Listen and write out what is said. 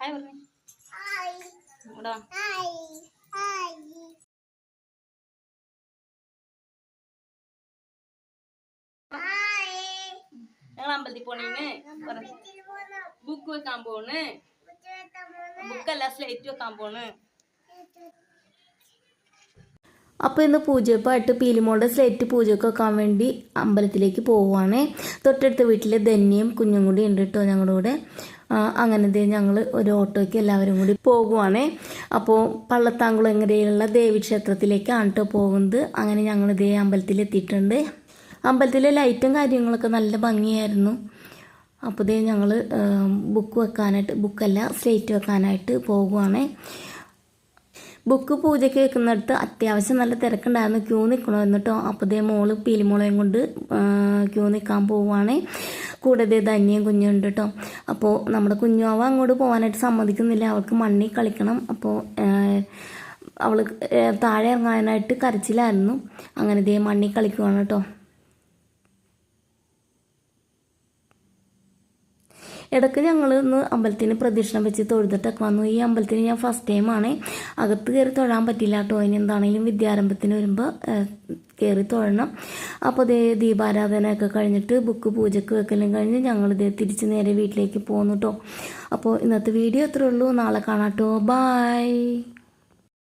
Hi പറഞ്ഞു. ഇവിടെ. ഞങ്ങൾ അമ്പലത്തിൽ പോണേന്ന് ബുക്ക് വെക്കാൻ പോണ്. ബുക്കല്ല സ്ലേറ്റ് വെക്കാൻ പോണ്. അപ്പോൾ ഇന്ന് പൂജപ്പായിട്ട് പീലിമോളുടെ സ്ലേറ്റ് പൂജയൊക്കെ വെക്കാൻ വേണ്ടി അമ്പലത്തിലേക്ക് പോവുകയാണ് തൊട്ടടുത്ത വീട്ടിൽ ധന്യയും കുഞ്ഞും കൂടി ഉണ്ട് കേട്ടോ ഞങ്ങളുടെ കൂടെ. ആ, അങ്ങനെ ദേ ഞങ്ങൾ ഒരു ഓട്ടോയ്ക്ക് എല്ലാവരും കൂടി പോകുവാണ് അപ്പോൾ പള്ളത്താങ്കുളങ്ങരയിലുള്ള ദേവീക്ഷേത്രത്തിലേക്കാണ് കേട്ടോ പോകുന്നത്. അങ്ങനെ ഞങ്ങൾ ഇതേ അമ്പലത്തിൽ എത്തിയിട്ടുണ്ട്. അമ്പലത്തിലെ ലൈറ്റും കാര്യങ്ങളൊക്കെ നല്ല ഭംഗിയായിരുന്നു. അപ്പോൾ ഇതേ ഞങ്ങൾ ബുക്ക് വെക്കാനായിട്ട് ബുക്കല്ല സ്ലേറ്റ് വെക്കാനായിട്ട് പോകുവാണേ ബുക്ക് പൂജയ്ക്ക് വെക്കുന്നിടത്ത് അത്യാവശ്യം നല്ല തിരക്കുണ്ടായിരുന്നു. ക്യൂ നിൽക്കണമായിരുന്നു കേട്ടോ അപ്പോൾ ദേ മോൾ പീലിമോളെയും കൊണ്ട് ക്യൂ നിൽക്കാൻ പോവുകയാണേ ധന്യം ധന്യം കുഞ്ഞുണ്ട് കേട്ടോ അപ്പോൾ നമ്മുടെ കുഞ്ഞുവാവ അങ്ങോട്ട് പോകാനായിട്ട് സമ്മതിക്കുന്നില്ല. അവൾക്ക് മണ്ണിൽ കളിക്കണം. അപ്പോൾ അവൾ താഴെ ഇറങ്ങാനായിട്ട് കരച്ചിലായിരുന്നു. അങ്ങനെ ദേ മണ്ണിൽ കളിക്കുവാണ് കേട്ടോ ഇടയ്ക്ക് ഞങ്ങൾ ഇന്ന് അമ്പലത്തിന് പ്രദക്ഷിണം വെച്ച് തൊഴുതിട്ടൊക്കെ വന്നു. ഈ അമ്പലത്തിന് ഞാൻ ഫസ്റ്റ് ടൈമാണ് അകത്ത് കയറി തൊഴാൻ പറ്റില്ല കേട്ടോ. ഇനി എന്താണെങ്കിലും വിദ്യാരംഭത്തിന് വരുമ്പോൾ കയറി തൊഴണം. അപ്പോൾ ദേ ദീപാരാധനയൊക്കെ കഴിഞ്ഞിട്ട് ബുക്ക് പൂജക്ക് വെക്കലും കഴിഞ്ഞ് ഞങ്ങൾ ഇതേ തിരിച്ച് നേരെ വീട്ടിലേക്ക് പോകുന്നു കേട്ടോ അപ്പോൾ ഇന്നത്തെ വീഡിയോ ഇത്രേ ഉള്ളൂ. നാളെ കാണാം കേട്ടോ ബായ്